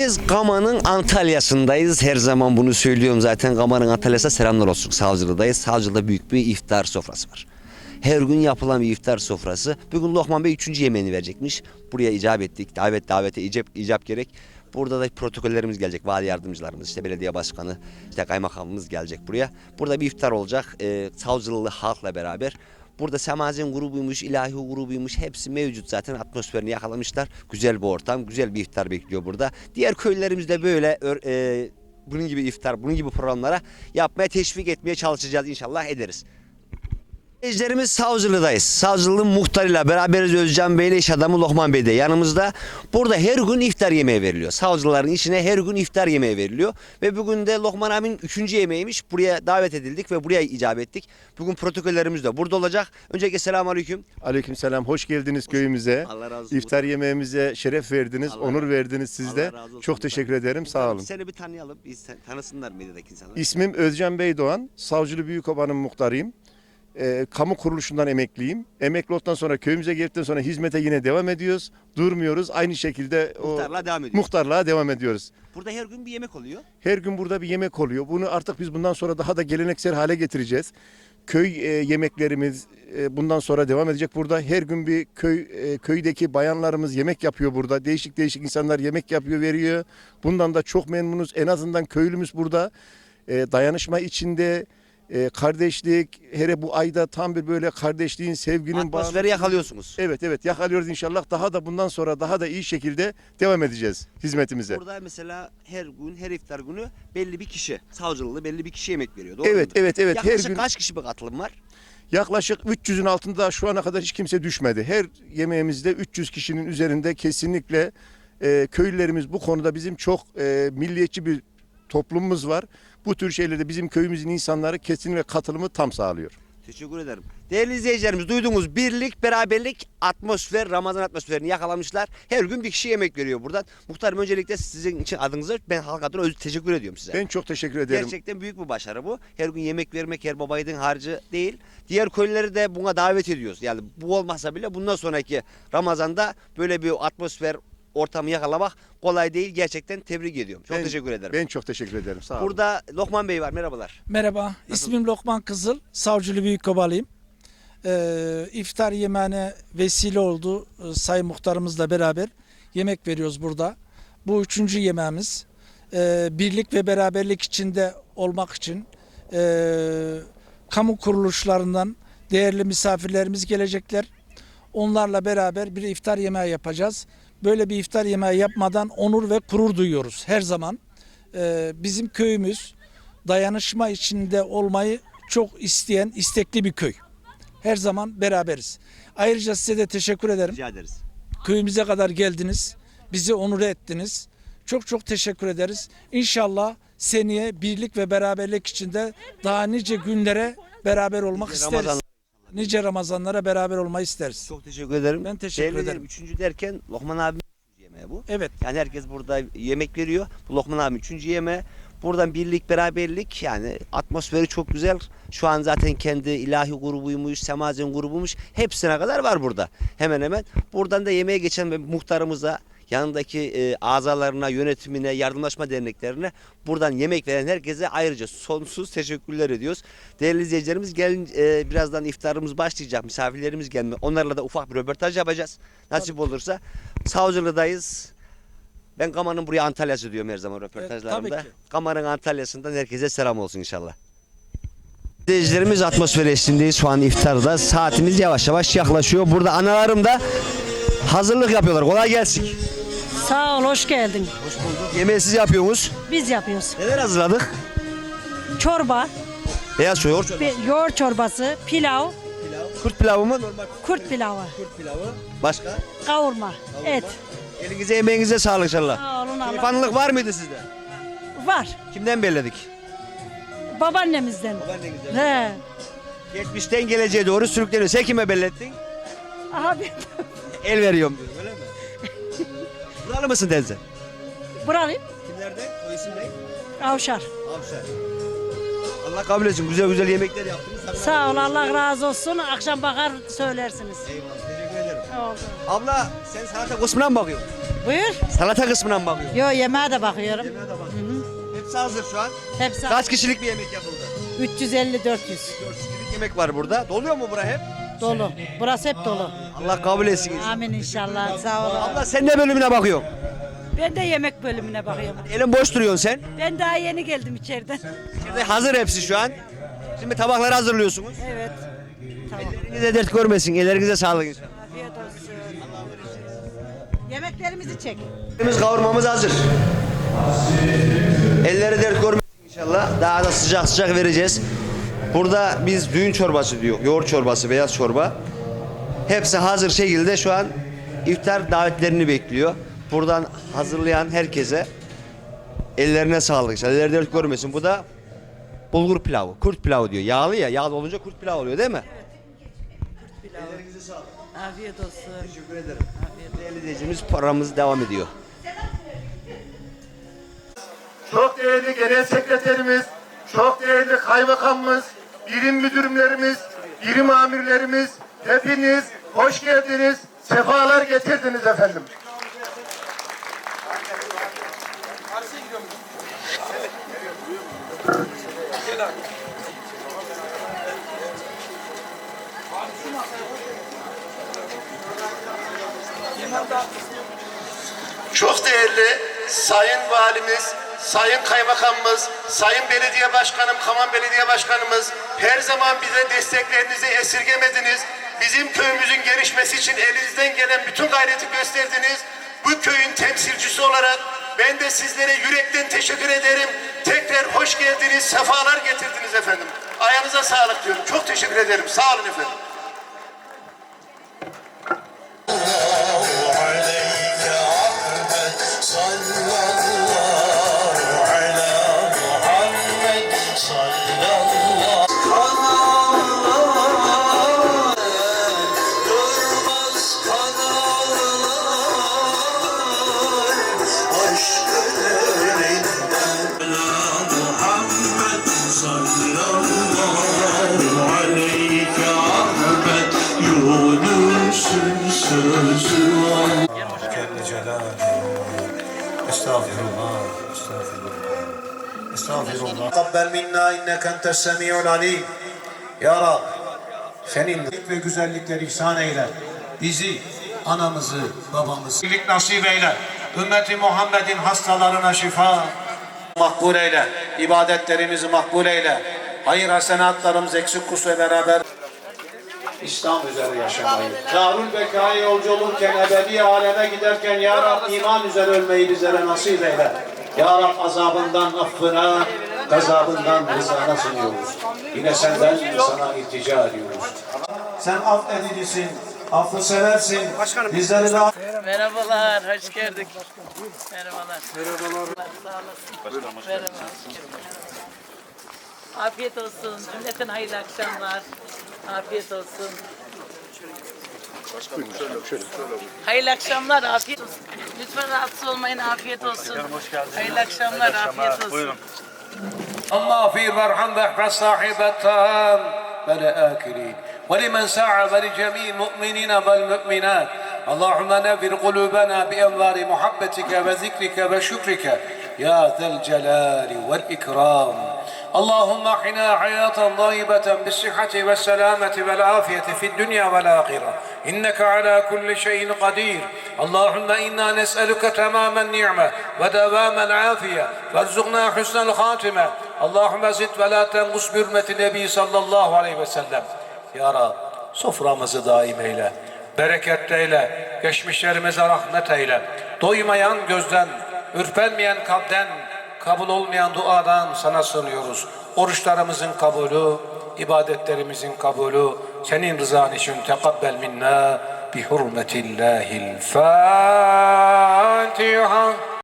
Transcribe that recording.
Biz Gama'nın Antalya'sındayız. Her zaman bunu söylüyorum zaten. Gama'nın Antalya'sına selamlar olsun. Savcılı'dayız. Savcılı'da büyük bir iftar sofrası var. Her gün yapılan bir iftar sofrası. Bugün Lokman Bey üçüncü yemeğini verecekmiş. Buraya icap ettik. Davet davete icap, icap gerek. Burada da protokollerimiz gelecek. Vali yardımcılarımız, işte belediye başkanı, işte kaymakamımız gelecek buraya. Burada bir iftar olacak. Ee, savcılığı halkla beraber. Burada Semazen grubuymuş, ilahi grubuymuş hepsi mevcut zaten atmosferini yakalamışlar. Güzel bir ortam, güzel bir iftar bekliyor burada. Diğer köylerimizde böyle e, bunun gibi iftar, bunun gibi programlara yapmaya teşvik etmeye çalışacağız inşallah ederiz. Ejderimiz Savcılı'dayız. Savcılığın muhtarıyla beraberiz Özcan Bey ile iş adamı Lokman Bey de yanımızda. Burada her gün iftar yemeği veriliyor. Savcıların içine her gün iftar yemeği veriliyor. Ve bugün de Lokman abinin üçüncü yemeğiymiş. Buraya davet edildik ve buraya icap ettik. Bugün protokollerimiz de burada olacak. Öncelikle selamun aleyküm. Aleykümselam. Hoş geldiniz köyümüze. Allah razı olsun. İftar yemeğimize şeref verdiniz, Allah- onur verdiniz siz de. Allah razı olsun. Çok teşekkür ederim. Sağ olun. Seni bir tanıyalım. Biz tanısınlar medyadaki insanlar. İsmim Özcan Beydoğan. Savcılı Büyükoba'nın muhtarıyım. Ee, kamu kuruluşundan emekliyim. Emekli olduktan sonra köyümüze geldikten sonra hizmete yine devam ediyoruz. Durmuyoruz. Aynı şekilde o Muhtarla devam ediyoruz. muhtarlığa devam ediyoruz. Burada her gün bir yemek oluyor. Her gün burada bir yemek oluyor. Bunu artık biz bundan sonra daha da geleneksel hale getireceğiz. Köy e, yemeklerimiz e, bundan sonra devam edecek burada. Her gün bir köy e, köydeki bayanlarımız yemek yapıyor burada. Değişik değişik insanlar yemek yapıyor, veriyor. Bundan da çok memnunuz. En azından köylümüz burada e, dayanışma içinde e, kardeşlik, hele bu ayda tam bir böyle kardeşliğin, sevginin bağlı. Atmosferi yakalıyorsunuz. Evet evet yakalıyoruz inşallah. Daha da bundan sonra daha da iyi şekilde devam edeceğiz hizmetimize. Burada mesela her gün, her iftar günü belli bir kişi, savcılığı belli bir kişi yemek veriyor. Doğru Evet mudur? evet evet her Yaklaşık gün kaç kişi bir katılım var? Yaklaşık 300'ün altında şu ana kadar hiç kimse düşmedi. Her yemeğimizde 300 kişinin üzerinde kesinlikle e, köylülerimiz bu konuda bizim çok e, milliyetçi bir toplumumuz var. Bu tür şeylerde bizim köyümüzün insanları kesinlikle katılımı tam sağlıyor. Teşekkür ederim. Değerli izleyicilerimiz duydunuz birlik, beraberlik, atmosfer, Ramazan atmosferini yakalamışlar. Her gün bir kişi yemek veriyor buradan. Muhtarım öncelikle sizin için adınıza ben halk adına öz teşekkür ediyorum size. Ben çok teşekkür ederim. Gerçekten büyük bir başarı bu. Her gün yemek vermek her babaydın harcı değil. Diğer köylüleri de buna davet ediyoruz. Yani bu olmasa bile bundan sonraki Ramazan'da böyle bir atmosfer ortamı yakalamak kolay değil. Gerçekten tebrik ediyorum. Çok Ben- teşekkür ederim. Ben çok teşekkür ederim. Sağ olun. Burada Lokman Bey var. Merhabalar. Merhaba, ismim Lokman Kızıl, Savcılı Büyükkobalıyım. Ee, iftar yemeğine vesile oldu ee, Sayın Muhtarımızla beraber yemek veriyoruz burada. Bu üçüncü yemeğimiz. Ee, birlik ve beraberlik içinde olmak için ee, kamu kuruluşlarından değerli misafirlerimiz gelecekler. Onlarla beraber bir iftar yemeği yapacağız. Böyle bir iftar yemeği yapmadan onur ve gurur duyuyoruz her zaman. Ee, bizim köyümüz dayanışma içinde olmayı çok isteyen, istekli bir köy. Her zaman beraberiz. Ayrıca size de teşekkür ederim. Rica ederiz. Köyümüze kadar geldiniz. Bizi onur ettiniz. Çok çok teşekkür ederiz. İnşallah seneye birlik ve beraberlik içinde daha nice günlere beraber olmak isteriz. Nice Ramazanlara beraber olmayı isteriz. çok teşekkür ederim. Ben teşekkür Değerli ederim. Üçüncü derken Lokman abi yemeği bu. Evet. Yani herkes burada yemek veriyor. Bu Lokman abi üçüncü yemeği. Buradan birlik, beraberlik yani atmosferi çok güzel. Şu an zaten kendi ilahi grubuymuş, semazen grubuymuş. Hepsine kadar var burada. Hemen hemen. Buradan da yemeğe geçen ve muhtarımıza, yanındaki e, azalarına, yönetimine, yardımlaşma derneklerine buradan yemek veren herkese ayrıca sonsuz teşekkürler ediyoruz. Değerli izleyicilerimiz gelin e, birazdan iftarımız başlayacak. Misafirlerimiz gelme. Onlarla da ufak bir röportaj yapacağız. Nasip olursa. Savcılı'dayız. Ben Kama'nın buraya Antalya'sı diyorum her zaman röportajlarımda. tabii ki. Kama'nın Antalya'sından herkese selam olsun inşallah. İzleyicilerimiz atmosfer eşliğindeyiz şu an iftarda. Saatimiz yavaş yavaş yaklaşıyor. Burada analarım da hazırlık yapıyorlar. Kolay gelsin. Sağ ol, hoş geldin. Yemeği siz yapıyorsunuz. Biz yapıyoruz. Neler hazırladık? Çorba, Beyaz yoğurt çorbası. bir yoğurt çorbası, pilav, Kurt pilavı mı? Normal kurt pilavı, kurt pilavı. Başka? kavurma, et. Elinize emeğinize sağlık inşallah. Sağ olun Allah. Keyfanlılık var mıydı sizde? Var. Kimden belledik? Babaannemizden. He. Geçmişten geleceğe doğru sürükleniyor. Sen kime bellettin? Abi El veriyorum mi? Buralı mısın teyze? buralıyım. Kimlerde? O isim ne? Avşar. Avşar. Allah kabul etsin. Güzel güzel yemekler yaptınız. Sağ ol, Allah razı olsun. Akşam bakar söylersiniz. Eyvallah. Teşekkür ederim. Oldu. Abla sen salata kısmına mı bakıyorsun? Buyur. Salata kısmına mı bakıyorsun? Yo yemeğe de bakıyorum. Yemeğe de bakıyorum. Hepsi hazır şu an. Hepsi Kaç kişilik bir yemek yapıldı? 350 400 400 kişilik yemek var burada. Doluyor mu bura hep? dolu. Burası hep dolu. Allah kabul etsin. Amin inşallah. Sağ olun. Abla sen ne bölümüne bakıyorsun? Ben de yemek bölümüne bakıyorum. Elin boş duruyorsun sen. Ben daha yeni geldim içeriden. Şimdi hazır hepsi şu an. Şimdi tabakları hazırlıyorsunuz. Evet. Tamam. Elinize dert görmesin. Ellerinize sağlık inşallah. Afiyet olsun. Yemeklerimizi çek. Elimiz kavurmamız hazır. Elleri dert görmesin inşallah. Daha da sıcak sıcak vereceğiz. Burada biz düğün çorbası diyor. Yoğurt çorbası, beyaz çorba. Hepsi hazır şekilde şu an iftar davetlerini bekliyor. Buradan hazırlayan herkese ellerine sağlık. inşallah. Elleri dert görmesin. Bu da bulgur pilavı, kurt pilavı diyor. Yağlı ya, yağlı olunca kurt pilav oluyor değil mi? Ellerinize sağlık. Afiyet olsun. Teşekkür ederim. Değerli izleyicimiz paramız devam ediyor. Çok değerli genel sekreterimiz, çok değerli kaymakamımız, birim müdürlerimiz, birim amirlerimiz, hepiniz hoş geldiniz, sefalar getirdiniz efendim. Çok değerli Sayın Valimiz, Sayın Kaymakamımız, Sayın Belediye Başkanım, Kaman Belediye Başkanımız her zaman bize desteklerinizi esirgemediniz. Bizim köyümüzün gelişmesi için elinizden gelen bütün gayreti gösterdiniz. Bu köyün temsilcisi olarak ben de sizlere yürekten teşekkür ederim. Tekrar hoş geldiniz, sefalar getirdiniz efendim. Ayağınıza sağlık diyorum. Çok teşekkür ederim. Sağ olun efendim. sözüm var minna inneke entes semiyul alim Ya Rab senin ve güzellikleri ihsan eyle. Bizi, anamızı, babamızı iyilik nasip eyle. Ümmeti Muhammed'in hastalarına şifa makbul eyle. İbadetlerimizi makbul eyle. Hayır hasenatlarımız eksik kus ve beraber İslam üzere yaşamayı. Darül Beka'ya yolcu olurken, ebedi aleme giderken Ya Rab iman üzere ölmeyi bizlere nasip eyle. Ya Rab azabından affına, gazabından rızana sunuyoruz. Yine senden sana iltica ediyoruz. Sen affedicisin, affı seversin. Bizleri de Merhabalar, hoş gördük. Merhabalar. Merhabalar. Sağ olasın. Merhaba. Afiyet olsun. Cümleten hayırlı akşamlar. Afiyet olsun. Hayırlı akşamlar, afiyet olsun. Lütfen rahatsız olmayın, afiyet olsun. Hayırlı akşamlar, afiyet olsun. الله في وارحم واحفظ صاحب الطعام والآكلين ولمن سعى ولجميع المؤمنين والمؤمنات اللهم نفر قلوبنا بأنوار محبتك وذكرك وشكرك يا ذا الجلال والإكرام اللهم احنا حياة طيبة بالصحة والسلامة والعافية في الدنيا والآخرة إنك على كل شيء قدير اللهم إنا نسألك تمام النعمة ودوام العافية وارزقنا حسن الخاتمة اللهم زد ولا تنقص بحرمة النبي صلى الله عليه وسلم Ya Rab soframızı daim eyle, bereketli eyle, geçmişlerimize rahmet eyle. Doymayan gözden, ürpermeyen kalpten, kabul olmayan duadan sana sığınıyoruz. Oruçlarımızın kabulü, ibadetlerimizin kabulü, senin rızan için tekabbel minna bi hurmetillahil Fatiha.